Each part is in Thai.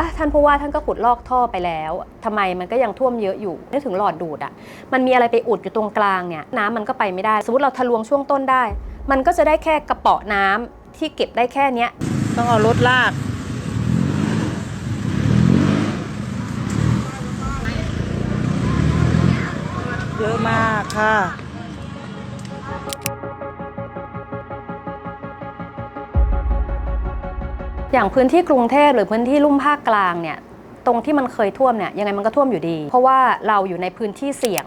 อะท่านผู้ว่าท่านก็ขุดลอกท่อไปแล้วทำไมมันก็ยังท่วมเยอะอยู่นึกถึงหลอดดูดอะมันมีอะไรไปอุดอยู่ตรงกลางเนี่ยน้ำมันก็ไปไม่ได้ สมมติเราทะลวงช่วงต้นได้ มันก็จะได้แค่กระเป๋อน้ำที่เก็บได้แค่เนี้ยต้องเอารถลากเยอะมากค่ะ อย่างพื้นที่กรุงเทพหรือพื้นที่ลุ่มภาคกลางเนี่ยตรงที่มันเคยท่วมเนี่ยยังไงมันก็ท่วมอยู่ดี เพราะว่าเราอยู่ในพื้นที่เสี่ยง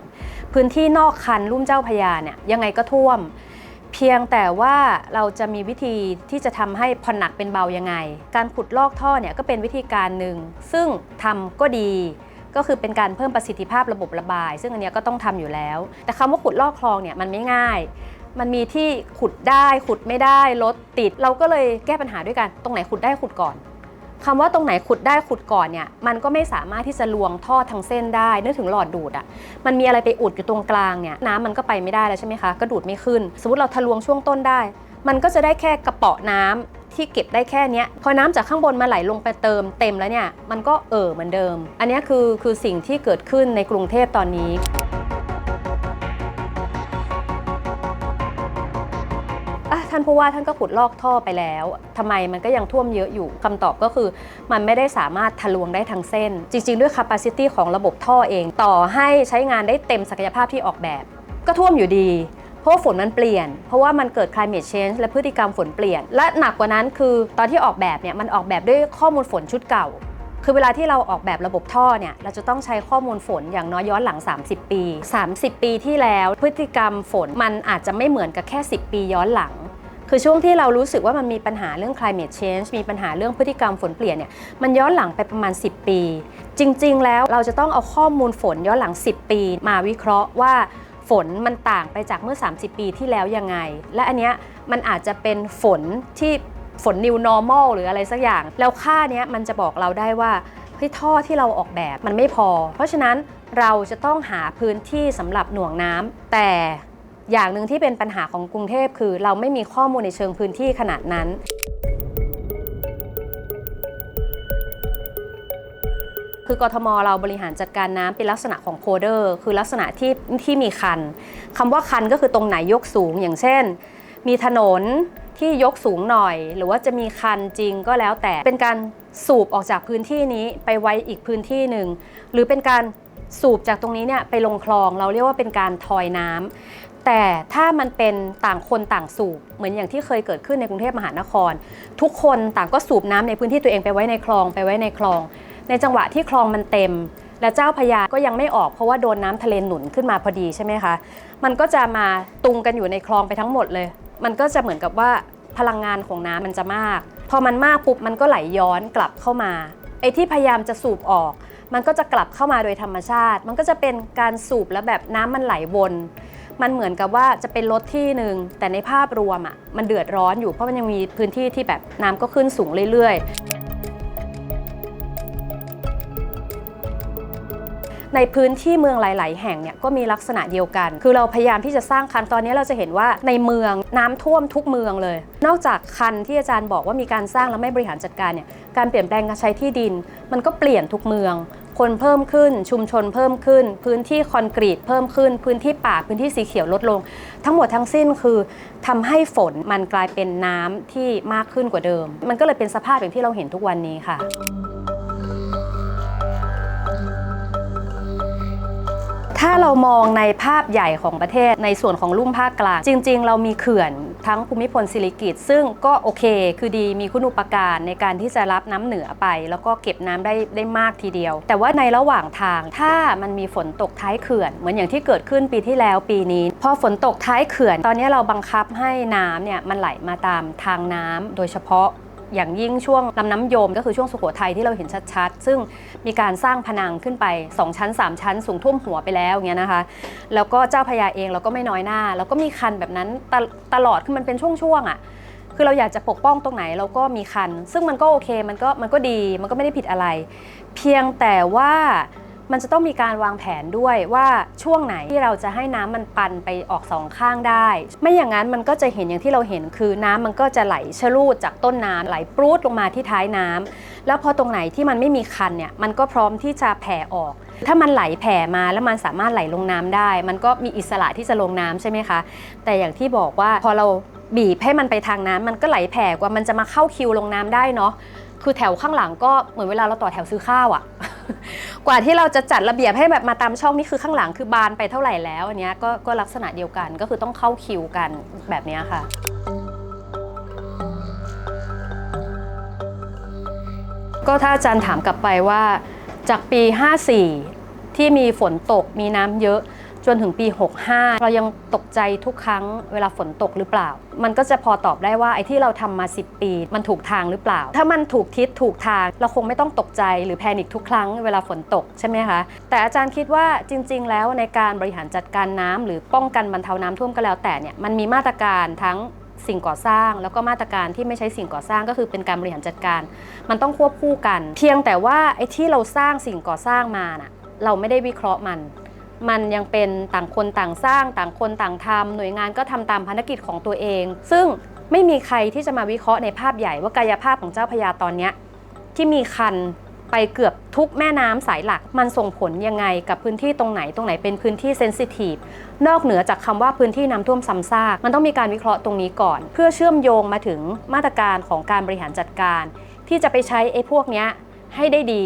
พื้นที่นอกคันลุ่มเจ้าพยาเนี่ยยังไงก็ท่วม เพียงแต่ว่าเราจะมีวิธีที่จะทำให้ผ่อนหนักเป็นเบายังไง การขุดลอกท่อเนี่ยก็เป็นวิธีการหนึ่งซึ่งทำก็ดีก็คือเป็นการเพิ่มประสิทธิภาพระบบระบาย ซึ่งอันนี้ก็ต้องทำอยู่แล้ว แต่คำว่าขุดลอกคลองเนี่ยมันไม่ง่าย มันมีที่ขุดได้ขุดไม่ได้รถติด เราก็เลยแก้ปัญหาด้วยกัน ตรงไหนขุดได้ขุดก่อนคำว่าตรงไหนขุดได้ขุดก่อนเนี่ยมันก็ไม่สามารถที่จะลวงท่อทั้งเส้นได้นึกถึงหลอดดูดอะ่ะมันมีอะไรไปอุดอยู่ตรงกลางเนี่ยน้ำมันก็ไปไม่ได้แล้วใช่ไหมคะก็ดูดไม่ขึ้น สมมติเราทะลวงช่วงต้นได้ มันก็จะได้แค่กระเป๋อน้ำที่เก็บได้แค่นี้พอน้ำจากข้างบนมาไหลลงไปเติมเต็มแล้วเนี่ยมันก็เอ่อเหมือนเดิม อันนี้คือคือสิ่งที่เกิดขึ้นในกรุงเทพตอนนี้านผู้ว่าท่านก็ขุดลอกท่อไปแล้วทำไมมันก็ยังท่วมเยอะอยู่คำตอบก็คือ มันไม่ได้สามารถทะลวงได้ทั้งเส้น จริง ๆ ด้วย capacity ของระบบท่อเอง ต่อให้ใช้งานได้เต็มศักยภาพที่ออกแบบ ก็ท่วมอยู่ดีเพราะฝนมันเปลี่ยน เพราะว่ามันเกิด climate change และพฤติกรรมฝนเปลี่ยน และหนักกว่านั้นคือตอนที่ออกแบบเนี่ยมันออกแบบด้วยข้อมูลฝนชุดเก่า คือเวลาที่เราออกแบบระบบท่อเนี่ยเราจะต้องใช้ข้อมูลฝนอย่างน้อยย้อนหลัง 30 ปี 30 ปีที่แล้ว พฤติกรรมฝนมันอาจจะไม่เหมือนกับแค่ 10 ปีย้อนหลัง คือช่วงที่เรารู้สึกว่ามันมีปัญหาเรื่อง climate change มีปัญหาเรื่องพฤติกรรมฝนเปลี่ยนเนี่ยมันย้อนหลังไปประมาณ 10 ปี จริง ๆ แล้วเราจะต้องเอาข้อมูลฝนย้อนหลัง 10 ปี มาวิเคราะห์ว่าฝนมันต่างไปจากเมื่อ 30 ปีที่แล้วยังไง และอันเนี้ยมันอาจจะเป็นฝนที่ฝน new normal หรืออะไรสักอย่าง แล้วค่าเนี้ยมันจะบอกเราได้ว่าเฮ้ยท่อที่เราออกแบบมันไม่พอ เพราะฉะนั้นเราจะต้องหาพื้นที่สำหรับหน่วงน้ำแต่ อย่างหนึ่งที่เป็นปัญหาของกรุงเทพคือ เราไม่มีข้อมูลในเชิงพื้นที่ขนาดนั้น คือกทมเราบริหารจัดการน้ำเป็นลักษณะของโคเดอร์คือลักษณะที่ที่มีคันคำว่าคันก็คือตรงไหนยกสูง อย่างเช่น มีถนนที่ยกสูงหน่อย หรือว่าจะมีคันจริงก็แล้วแต่เป็นการสูบออกจากพื้นที่นี้ไปไว้อีกพื้นที่หนึ่งหรือเป็นการสูบจากตรงนี้เนี่ยไปลงคลองเราเรียกว่าเป็นการทอยน้ำ แต่ถ้ามันเป็นต่างคนต่างสูบ เหมือนอย่างที่เคยเกิดขึ้นในกรุงเทพมหานคร ทุกคนต่างก็สูบน้ำในพื้นที่ตัวเองไปไว้ในคลองไปไว้ในคลอง ในจังหวะที่คลองมันเต็ม และเจ้าพระยาก็ยังไม่ออกเพราะว่าโดนน้ำทะเลหนุนขึ้นมาพอดีใช่ไหมคะมันก็จะมาตุงกันอยู่ในคลองไปทั้งหมดเลย มันก็จะเหมือนกับว่าพลังงานของน้ำมันจะมาก พอมันมากปุ๊บมันก็ไหลย้อนกลับเข้ามาไอ้ที่พยายามจะสูบออก มันก็จะกลับเข้ามาโดยธรรมชาติ มันก็จะเป็นการสูบแล้วแบบน้ำมันไหลวน มันเหมือนกับว่าจะเป็นรถที่หนึ่งแต่ในภาพรวมอะมันเดือดร้อนอยู่เพราะมันยังมีพื้นที่ที่แบบน้ำก็ขึ้นสูงเรื่อยๆ ในพื้นที่เมืองหลาย ๆ แห่งเนี่ยก็มีลักษณะเดียวกัน คือเราพยายามที่จะสร้างคันตอนนี้เราจะเห็นว่าในเมืองน้ำท่วมทุกเมืองเลย นอกจากคันที่อาจารย์บอกว่ามีการสร้างแล้วไม่บริหารจัดการเนี่ยการเปลี่ยนแปลงการใช้ที่ดิน มันก็เปลี่ยนทุกเมือง คนเพิ่มขึ้น ชุมชนเพิ่มขึ้น พื้นที่คอนกรีตเพิ่มขึ้น พื้นที่ป่าพื้นที่สีเขียวลดลง ทั้งหมดทั้งสิ้นคือทำให้ฝนมันกลายเป็นน้ำที่มากขึ้นกว่าเดิม มันก็เลยเป็นสภาพอย่างที่เราเห็นทุกวันนี้ค่ะถ้าเรามองในภาพใหญ่ของประเทศในส่วนของลุ่มภาคกลาง จริง ๆ เรามีเขื่อน ทั้งภูมิพลศิริกิตซึ่งก็โอเค คือดีมีคุณอุปการในการที่จะรับน้ำเหนือไป แล้วก็เก็บน้ำได้ได้มากทีเดียว แต่ว่าในระหว่างทางถ้ามันมีฝนตกท้ายเขื่อน เหมือนอย่างที่เกิดขึ้นปีที่แล้วปีนี้ พอฝนตกท้ายเขื่อน ตอนนี้เราบังคับให้น้ำเนี่ยมันไหลมาตามทางน้ำโดยเฉพาะ อย่างยิ่งช่วงลำน้ำยม ก็คือช่วงสุโขทัยที่เราเห็นชัดๆ ซึ่งมีการสร้างพนังขึ้นไป 2 ชั้น 3 ชั้น สูงท่วมหัวไปแล้วอย่างเงี้ยนะคะ แล้วก็เจ้าพญาเองเราก็ไม่น้อยหน้า แล้วก็มีคันแบบนั้นตตลอดคือมันเป็นช่วงๆอะคือเราอยากจะปกป้องตรงไหนเราก็มีคัน ซึ่งมันก็โอเคมันก็มันก็ดีมันก็ไม่ได้ผิดอะไร เพียงแต่ว่า มันจะต้องมีการวางแผนด้วยว่าช่วงไหนที่เราจะให้น้ำมันปันไปออกสองข้างได้ ไม่อย่างนั้นมันก็จะเห็นอย่างที่เราเห็นคือน้ำมันก็จะไหลชะลูดจากต้นน้ำไหลปรูดลงมาที่ท้ายน้ำแล้วพอตรงไหนที่มันไม่มีคันเนี่ยมันก็พร้อมที่จะแผ่ออก ถ้ามันไหลแผ่มาแล้วมันสามารถไหลลงน้ำได้ มันก็มีอิสระที่จะลงน้ำใช่ไหมคะ แต่อย่างที่บอกว่าพอเราบีบให้มันไปทางน้ำมันก็ไหลแผ่กว่ามันจะมาเข้าคิวลงน้ำได้เนาะคือแถวข้างหลังก็เหมือนเวลาเราต่อแถวซื้อข้าวอะ กว่าที่เราจะจัดระเบียบให้แบบมาตามช่องนี่คือข้างหลังคือบานไปเท่าไหร่แล้วอันเนี้ยก็ก็ลักษณะเดียวกันก็คือต้องเข้าคิวกันแบบเนี้ยค่ะ ก็ถ้าอาจารย์ถามกลับไปว่าจากปี 54 ที่มีฝนตกมีน้ำเยอะ จนถึงปี 65 เรายังตกใจทุกครั้งเวลาฝนตกหรือเปล่า มันก็จะพอตอบได้ว่าไอ้ที่เราทำมา 10 ปี มันถูกทางหรือเปล่า ถ้ามันถูกทิศถูกทาง เราคงไม่ต้องตกใจหรือแพนิคทุกครั้งเวลาฝนตกใช่ไหมคะ แต่อาจารย์คิดว่าจริง ๆ แล้วในการบริหารจัดการน้ำหรือป้องกันบรรเทาน้ำท่วมก็แล้วแต่เนี่ยมันมีมาตรการทั้งสิ่งก่อสร้างแล้วก็มาตรการที่ไม่ใช้สิ่งก่อสร้างก็คือเป็นการบริหารจัดการ มันต้องควบคู่กัน เพียงแต่ว่าไอ้ที่เราสร้างสิ่งก่อสร้างมาน่ะเราไม่ได้วิเคราะห์มัน มันยังเป็นต่างคนต่างสร้าง ต่างคนต่างทำหน่วยงานก็ทำตามภารกิจของตัวเอง ซึ่งไม่มีใครที่จะมาวิเคราะห์ในภาพใหญ่ว่ากายภาพของเจ้าพระยาตอนนี้ที่มีคันไปเกือบทุกแม่น้ำสายหลัก มันส่งผลยังไงกับพื้นที่ตรงไหนตรงไหนเป็นพื้นที่เซนซิทีฟนอกเหนือจากคำว่าพื้นที่น้ำท่วมซ้ำซากมันต้องมีการวิเคราะห์ตรงนี้ก่อน เพื่อเชื่อมโยงมาถึงมาตรการของการบริหารจัดการ ที่จะไปใช้ไอ้พวกเนี้ยให้ได้ดี